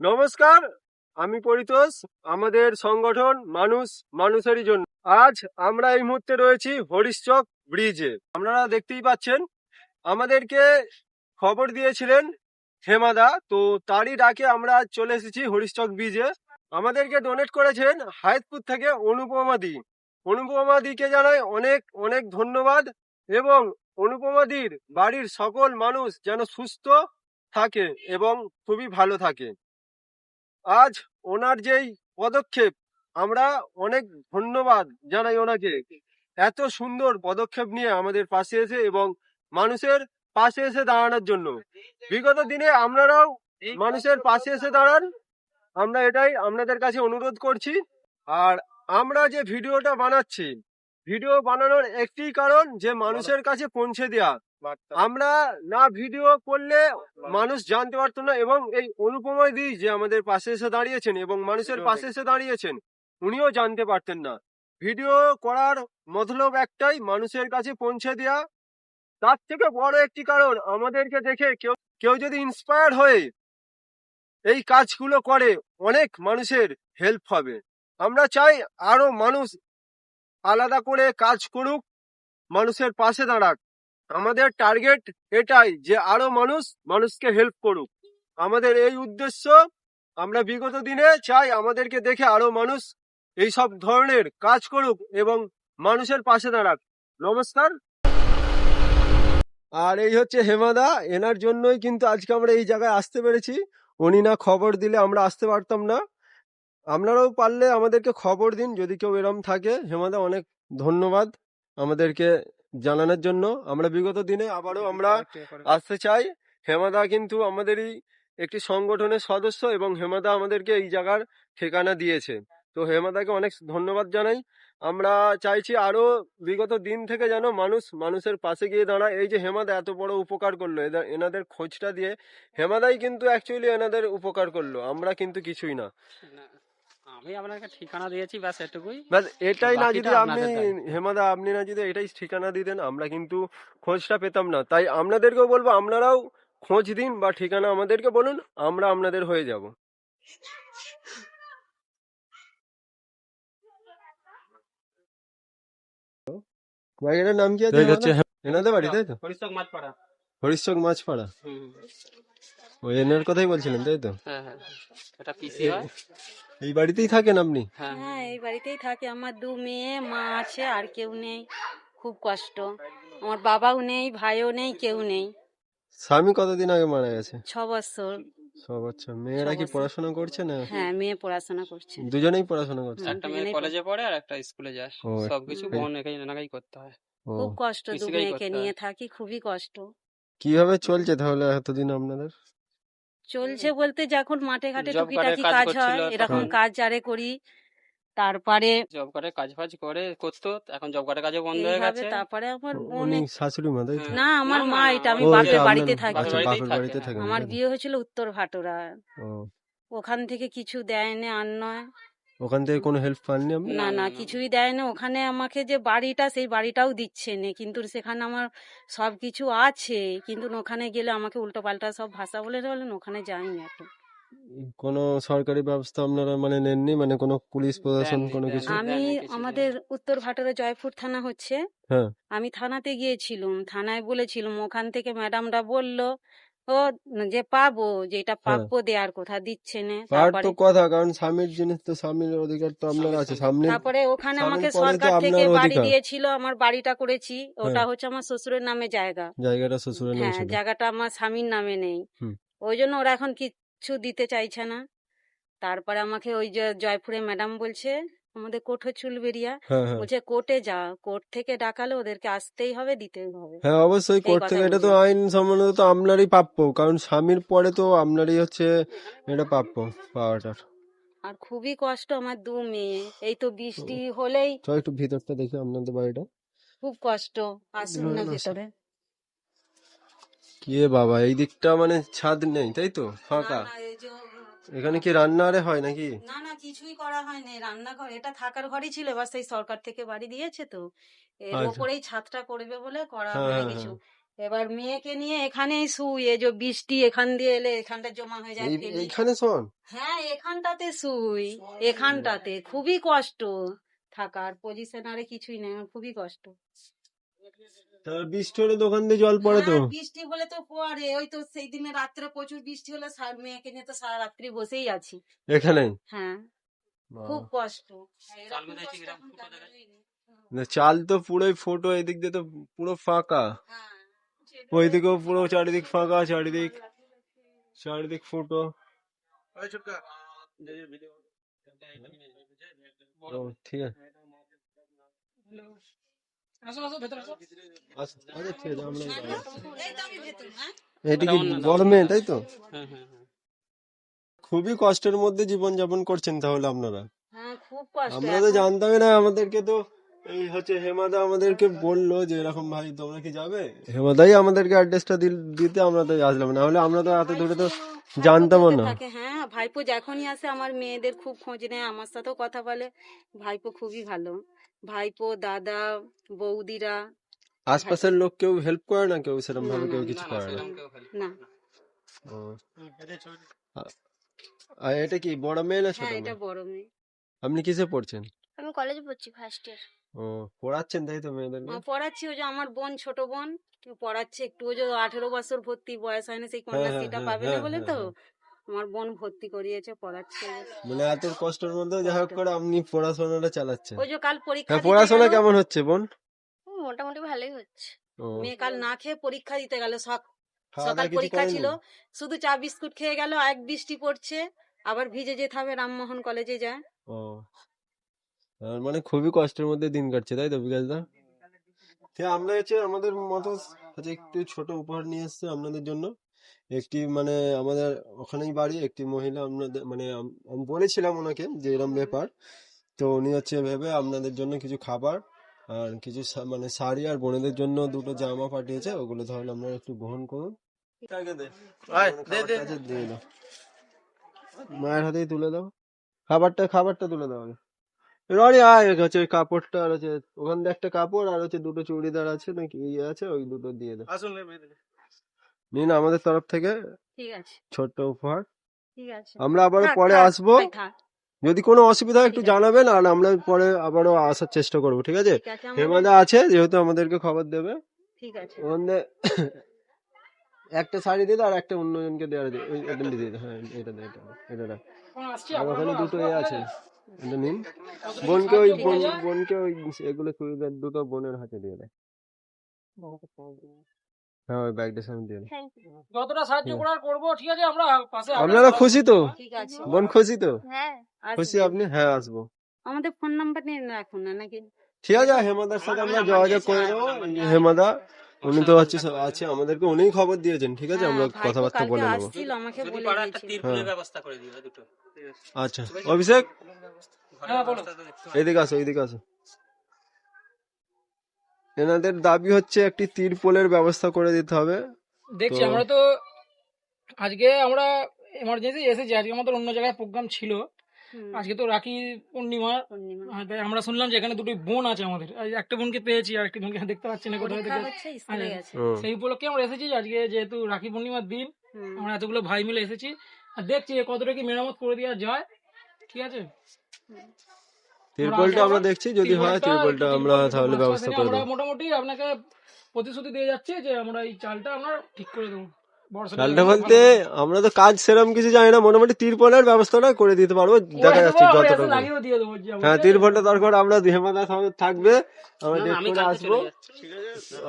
নমস্কার, আমি পরিতোষ, আমাদের সংগঠন মানুষ, মানুষেরই জন্য। আজ আমরা এই মুহূর্তে রয়েছি হরিশচক ব্রিজে। আপনারা দেখতেই পাচ্ছেন, আমাদেরকে খবর দিয়েছিলেন হেমাদা তো তারই ডাকে আমরা আজ চলে এসেছি হরিশচক ব্রিজে। আমাদেরকে ডোনেট করেছেন হায়তপুর থেকে অনুপমা দি। অনুপমা দিকে জানাই অনেক অনেক ধন্যবাদ এবং অনুপমা দির বাড়ির সকল মানুষ যেন সুস্থ থাকে এবং খুবই ভালো থাকে। আজ ওনার যেই পদক্ষেপ, আমরা অনেক ধন্যবাদ জানাই ওনাকে। এত সুন্দর পদক্ষেপ নিয়ে আমাদের পাশে এসে এবং মানুষের পাশে এসে দাঁড়ানোর জন্য। বিগত দিনে আপনারাও মানুষের পাশে এসে দাঁড়ান। আমরা এটাই আপনাদের কাছে অনুরোধ করছি। আর আমরা যে ভিডিওটা বানাচ্ছি, ভিডিও বানানোর একটি কারণ যে মানুষের কাছে পৌঁছে দেওয়া আমরা না ভিডিও করলে মানুষ জানতে পারতো না এবং এই অনুপময় দি যে আমাদের পাশে এসে দাঁড়িয়েছেন এবং মানুষের পাশে এসে দাঁড়িয়েছেন উনিও জানতে পারতেন না। ভিডিও করার মতলব একটাই মানুষের কাছে পৌঁছে দেওয়া তার থেকে বড় একটি কারণ আমাদেরকে দেখে কেউ কেউ যদি ইন্সপায়ার হয়ে এই কাজগুলো করে অনেক মানুষের হেল্প হবে। আমরা চাই আরও মানুষ আলাদা করে কাজ করুক মানুষের পাশে দাঁড়াক। আমাদের টার্গেট এটাই যে আরও মানুষ মানুষকে হেল্প করুক। আমাদের এই উদ্দেশ্য, আমরা বিগত দিনে চাই আমাদেরকে দেখে আরও মানুষ এই সব ধরনের কাজ করুক এবং মানুষের পাশে দাঁড়াক। নমস্কার। আর এই হচ্ছে হেমাদা, এনার জন্যই কিন্তু আজকে আমরা এই জায়গায় আসতে পেরেছি। উনি না খবর দিলে আমরা আসতে পারতাম না। আপনারাও পারলে আমাদেরকে খবর দিন, যদি কেউ এরম থাকে। হেমাদা, অনেক ধন্যবাদ। আমাদেরকে জানানোর জন্য। আমরা বিগত দিনে আবারও আমরা আসতে চাই। হেমাদা কিন্তু আমাদেরই একটি সংগঠনের সদস্য এবং হেমাদা আমাদেরকে এই জায়গার ঠিকানা দিয়েছে। তো হেমাদাকে অনেক ধন্যবাদ জানাই। আমরা চাইছি আরও বিগত দিন থেকে যেন মানুষ মানুষের পাশে গিয়ে দাঁড়ায়। এই যে হেমাদা এত বড় উপকার করল এদের এনাদের খোঁজটা দিয়ে হেমাদাই কিন্তু অ্যাকচুয়ালি এনাদের উপকার করল। আমরা কিন্তু কিছুই না। না, আমি আপনাকে ঠিকানা দিয়েছি ব্যাস এটুকুই। ব্যাস এটাই না যদি আপনি হেমাদা আপনি না যদি এটাই ঠিকানা দিতেন আমরা কিন্তু খোঁজটা পেতাম না। তাই আপনাদেরকেও বলব আপনারাও খোঁজ দিন বা ঠিকানা আমাদেরকে বলুন আমরা আপনাদের হয়ে যাব। জায়গাটার নাম কি আছে এনাদের বাড়ি তাই তো? হরিশচক মাছপাড়া। হরিশচক মাছপাড়া। ওই এনার কথাই বলছিলেন তাই তো? হ্যাঁ হ্যাঁ। এটা পিসি হয়? এই বাড়িতেই থাকেন আপনি? হ্যাঁ। হ্যাঁ এই বাড়িতেই থাকে। আমার দু মেয়ে মা আছে আর কেউ নেই। খুব কষ্ট। আমার বাবাও নেই ভাইও নেই কেউ নেই। স্বামী কতদিন আগে মারা গেছে? ছ বছর। মেয়েরা কি পড়াশোনা করছে না? হ্যাঁ মেয়ে পড়াশোনা করছে। দুজনেই পড়াশোনা করছে? একটা মেয়ে কলেজে পড়ে আর একটা স্কুলে যায়। সবকিছু বোন এখানে এনাকেই করতে হয়। খুব কষ্ট দু মেয়েকে নিয়ে থাকি খুবই কষ্ট। কীভাবে চলছে তাহলে এতদিন আপনাদের? চলছে বলতে যখন মাঠে ঘাটে টুকিটাকি কাজ কাজ হয় এরকম কাজ জারে করি তারপরে জব কার্ডে কাজ ফাজ করে করতো এখন জব কার্ডের কাজও বন্ধ হয়ে গেছে। তারপরে আমার মনে শাশুড়ি মা। না আমার মা এটা আমি বাপের বাড়িতে থাকি। আমার বিয়ে হয়েছিল উত্তর ভাটোরা ওখান থেকে কিছু দেয় না আর নয়। ওখান থেকে কোনো হেল্প পাননি আপনি? না না। কিছুই দেয় না ওখানে আমাকে যে বাড়িটা সেই বাড়িটাও দিচ্ছে না। কিন্তু সেখানে আমার সব কিছু আছে। কিন্তু ওখানে গেলে আমাকে উল্টো পাল্টা সব ভাষা বলে বলেন ওখানে যাইনি এখন। কোনো সরকারি ব্যবস্থা আপনারা মানে নেননি? মানে কোনো পুলিশ প্রশাসন কোনো কিছু? আমি আমাদের উত্তর ভাটারে জয়পুর থানা হচ্ছে। হ্যাঁ। আমি থানাতে গিয়েছিলাম। থানায় বলেছিলাম ওখান থেকে ম্যাডামরা বলল যে পাবো যেটা প্রাপ্য দেওয়ার কথা দিচ্ছে না হ্যাঁ। পার তারপরে? তো কথা কারণ স্বামীর জিনিস তো স্বামীর অধিকার তো আপনার আছে। সামনে তারপরে ওখানে আমাকে সরকার থেকে বাড়ি দিয়েছিল আমার বাড়িটা করেছি। ওটা হ্যাঁ। হচ্ছে আমার শ্বশুরের নামে জায়গা। জায়গাটা শ্বশুরের নাম হ্যাঁ জায়গাটা আমার স্বামীর নামে নেই। ওই জন্য ওরা এখন কিচ্ছু দিতে চাইছে না। তারপরে আমাকে ওই যে জয়পুরে ম্যাডাম বলছে আমাদের কোর্ট হচ্ছে উলবেরিয়া হ্যাঁ হ্যাঁ। বলছে কোর্টে যা কোর্ট থেকে ডাকালে ওদেরকে আসতেই হবে দিতেই হবে। হ্যাঁ অবশ্যই কোর্ট থেকে এটা তো আইন সম্বন্ধে তো আপনারই প্রাপ্য কারণ স্বামীর পরে তো আপনারই হচ্ছে এটা প্রাপ্য পাওয়াটার। আর খুবই কষ্ট আমার দু মেয়ে এই তো বৃষ্টি হলেই চল একটু ভিতরটা দেখি আপনাদের বাড়িটা। খুব কষ্ট আসুন না ভেতরে। কি বাবা এই দিকটা মানে ছাদ নেই তাই তো? ফাঁকা। এখানে কি রান্না আরে হয় নাকি? না না কিছুই করা হয়নি। রান্নাঘর এটা থাকার ঘরই ছিল এবার সেই সরকার থেকে বাড়ি দিয়েছে তো। এর আচ্ছা। ওপরেই ছাদটা করবে বলে করা হ্যাঁ, হয় হ্যাঁ, কিছু এবার মেয়েকে নিয়ে এখানেই শুই এই যে বৃষ্টি এখান দিয়ে এলে এখানটা জমা হয়ে যায়। এইখানে শোন। হ্যাঁ এখানটাতে শুই এখানটাতে। খুবই কষ্ট থাকার পজিশন আরে কিছুই নেই আমার খুবই কষ্ট। তার বৃষ্টি হলে দোকান দিয়ে জল পড়ে তো? হ্যাঁ, বৃষ্টি হলে তো পরে ওই তো সেই দিনে রাত্রে প্রচুর বৃষ্টি হলে মেয়েকে নিয়ে তো সারা রাত্রি বসেই আছি। এখানে? হ্যাঁ। খুব কষ্ট। নেই। না, চাল তো পুরোই ফোটো এদিক দিয়ে তো পুরো ফাঁকা। হ্যাঁ। ওইদিকেও পুরো চারিদিক ফাঁকা চারিদিক চারিদিক ফোটো। ঠিক আছে। এটা কি বড় মেয়ে তাই তো? হ্যাঁ হ্যাঁ হ্যাঁ। খুবই কষ্টের মধ্যে জীবন যাপন করছেন তাহলে আপনারা। হ্যাঁ খুব আমরা তো জানতামই না আমাদেরকে তো। এই হচ্ছে হেমাদা আমাদেরকে বলল যে এরকম ভাই তোমরা কি যাবে? হেমাদাই আমাদেরকে অ্যাড্রেসটা দিতে আমরা তো আসলাম না। হলে আমরা তো এত দূরে তো ভাইপো জানতামও না। হ্যাঁ ভাইপো যখনই আসে আমার মেয়েদের খুব খোঁজ নেয় আমার সাথেও কথা বলে। ভাইপো খুবই ভালো। ভাইপো দাদা বৌদিরা। আশপাশের লোক কেউ হেল্প করে না? কেউ সেরকম ভাবে কেউ কিছু করে না? না। ও। আর এটা কি বড় মেয়ে না ছোট হ্যাঁ এটা বড় মেয়ে। আপনি কিসে পড়ছেন? আমি কলেজে পড়ছি ফার্স্ট ইয়ার ও পড়াচ্ছেন তাই তো মেয়েদেরকে আহ, পড়াচ্ছি ওই যে আমার বোন ছোট বোন পড়াচ্ছে একটু ওই যে আঠেরো বছর ভর্তি বয়স হয় না সেই হ্যাঁ, হ্যাঁ, কন্যাশ্রীটা হ্যাঁ, পাবে না হ্যাঁ, বলে হ্যাঁ, তো হ্যাঁ। আমার বোন ভর্তি করিয়েছে পড়াচ্ছে। মানে এত কষ্টের মধ্যে যা হোক করে আপনি পড়াশোনাটা চালাচ্ছেন। ওই যে কাল পরীক্ষা হ্যাঁ পড়াশোনা কেমন হচ্ছে বোন? মোটামুটি ভালোই হচ্ছে। মেয়ে কাল না খেয়ে পরীক্ষা দিতে গেল সক সকাল পরীক্ষা ছিল শুধু চা বিস্কুট খেয়ে গেল এক বৃষ্টি পড়ছে আবার ভিজে যেতে হবে রামমোহন কলেজে যায়। মানে খুবই কষ্টের মধ্যে দিন কাটছে তাই তো বিকাশ দা? হ্যাঁ আমরা হচ্ছে আমাদের মতো হচ্ছে একটু ছোট উপহার নিয়ে এসেছে আপনাদের জন্য। একটি মানে আমাদের ওখানেই বাড়ি একটি মহিলা আপনাদের মানে আম- আমি বলেছিলাম ওনাকে যে এরকম ব্যাপার। তো উনি হচ্ছে ভেবে আপনাদের জন্য কিছু খাবার আর কিছু শা- মানে শাড়ি আর বোনেদের জন্য দুটো জামা পাঠিয়েছে ওগুলো তাহলে আপনারা একটু গ্রহণ করুন। তাকে দে। খাবারটা আছে দিয়ে দাও। মায়ের হাতেই তুলে দাও। খাবারটা খাবারটা তুলে দাও আগে। রনি আয় হচ্ছে ওই কাপড়টা আর হচ্ছে ওখান দিয়ে একটা কাপড় আর হচ্ছে দুটো চুড়িদার আছে নাকি ইয়ে আছে ওই দুটো দিয়ে দাও নিন আমাদের তরফ থেকে ঠিক আছে। ছোট্ট উপহার। ঠিক আছে। আমরা আবার পরে আসব। যদি কোনো অসুবিধা হয় একটু জানাবেন আর আমরা পরে আবারও আসার চেষ্টা করব ঠিক আছে? হেমাদা আছে যেহেতু আমাদেরকে খবর দেবে। ঠিক আছে। ওখান দিয়ে একটা শাড়ি দিয়ে দাও আর একটা অন্যজনকে দেওয়ার দিয়ে এটা দিয়ে দাও হ্যাঁ এটা দে এটা দে, এটা রাখ। আর ওখানে দুটো এ আছে। এটা নিন। বোনকে ওই বোন বোনকে ওই এগুলো দুটো বোনের হাতে দিয়ে দেয়। হ্যাঁ ওই ব্যাগটার সামনে দিয়ে দাও। যতটা সাহায্য করার করব ঠিক আছে আমরা পাশে আপনারা খুশি তো? ঠিক আছে। বোন খুশি তো? হ্যাঁ খুশি আপনি? হ্যাঁ আসব। আমাদের ফোন নাম্বার নিয়ে রাখুন না নাকি? ঠিক আছে হেমাদার সাথে আমরা যোগাযোগ করে দেবো। হেমাদা উনি তো হচ্ছে সব আছে আমাদেরকে উনিই খবর দিয়েছেন ঠিক আছে? আমরা হ্যাঁ, কথাবার্তা বলে নেব। হ্যাঁ। ব্যবস্থা করে দিও দুটো। আচ্ছা অভিষেক? হ্যাঁ, এদিকে আসো এদিকে আসো। এনাদের দাবি হচ্ছে একটি তিরপলের ব্যবস্থা করে দিতে হবে। দেখছি আমরা তো আজকে আমরা এমার্জেন্সি এসেছি আজকে আমাদের অন্য জায়গায় প্রোগ্রাম ছিল। আজকে তো রাখি পূর্ণিমা। পূর্ণিমা। তাই আমরা শুনলাম যে এখানে দুটো বোন আছে আমাদের। একটা বোনকে পেয়েছি আর একটা বোনকে দেখতে পাচ্ছি না কোথায় থেকে। সেই উপলক্ষে আমরা এসেছি আজকে যেহেতু রাখি পূর্ণিমার দিন আমরা এতগুলো ভাই মিলে এসেছি। আর দেখছি কতটা কি মেরামত করে দেওয়া যায়। ঠিক আছে? তিরপলটা আমরা দেখছি যদি হয় তিরপলটা আমরা তাহলে ব্যবস্থা করে দেবো। মোটামুটি আপনাকে প্রতিশ্রুতি দিয়ে যাচ্ছি যে আমরা এই চালটা আমরা ঠিক করে দেবো। যেন বলতে আমরা তো কাজ সেরম কিছু জানি না মোটামুটি তিরপলের ব্যবস্থাটা করে দিতে পারব দেখা যাচ্ছে দেবো, আমরা যতটা এসে লাগিয়েও দিয়ে দেবো যে হ্যাঁ তিরপলটা দরকার আমরা থাকবে আমরা ডেট করে আসব।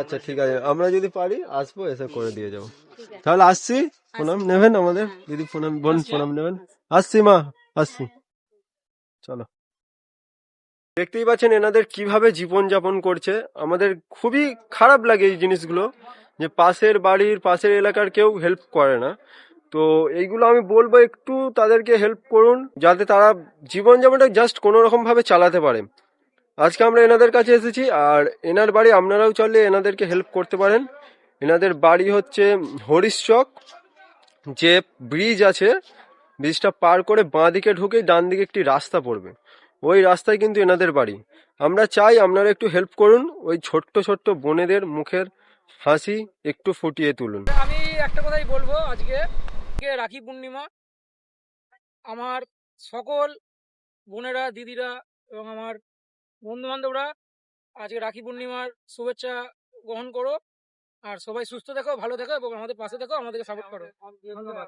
আচ্ছা ঠিক আছে আমরা যদি পারি আসব এসে করে দিয়ে যাব। তাহলে আসছি প্রণাম নেবেন আমাদের হ্যাঁ। দিদি প্রণাম বোন প্রণাম নেবেন। আসছি। মা আসছি। চলো। দেখতেই পাচ্ছেন এনাদের কীভাবে জীবন যাপন করছে আমাদের খুবই খারাপ লাগে এই জিনিসগুলো। যে পাশের বাড়ির পাশের এলাকার কেউ হেল্প করে না। তো এইগুলো আমি বলব একটু তাদেরকে হেল্প করুন, যাতে তারা জীবনযাপনটা জাস্ট কোনো রকম ভাবে চালাতে পারে। আজকে আমরা এনাদের কাছে এসেছি, আর এনার বাড়ি আপনারাও চাইলে এনাদেরকে হেল্প করতে পারেন। এনাদের বাড়ি হচ্ছে হরিশচক যে ব্রিজ আছে ব্রিজটা পার করে বাঁ দিকে ঢুকে ডান দিকে একটি রাস্তা পড়বে। ওই রাস্তায় কিন্তু এনাদের বাড়ি। আমরা চাই আপনারা একটু হেল্প করুন, ওই ছোট্ট ছোট্ট বোনেদের মুখের হাসি একটু ফুটিয়ে তুলুন। আমি একটা কথাই বলব আজকে। আজকে রাখি পূর্ণিমা। আমার সকল বোনেরা দিদিরা এবং আমার বন্ধু বান্ধবরা আজকে রাখি পূর্ণিমার শুভেচ্ছা গ্রহণ করো। আর সবাই সুস্থ দেখো ভালো দেখো এবং আমাদের পাশে দেখো আমাদেরকে সাপোর্ট করো। ধন্যবাদ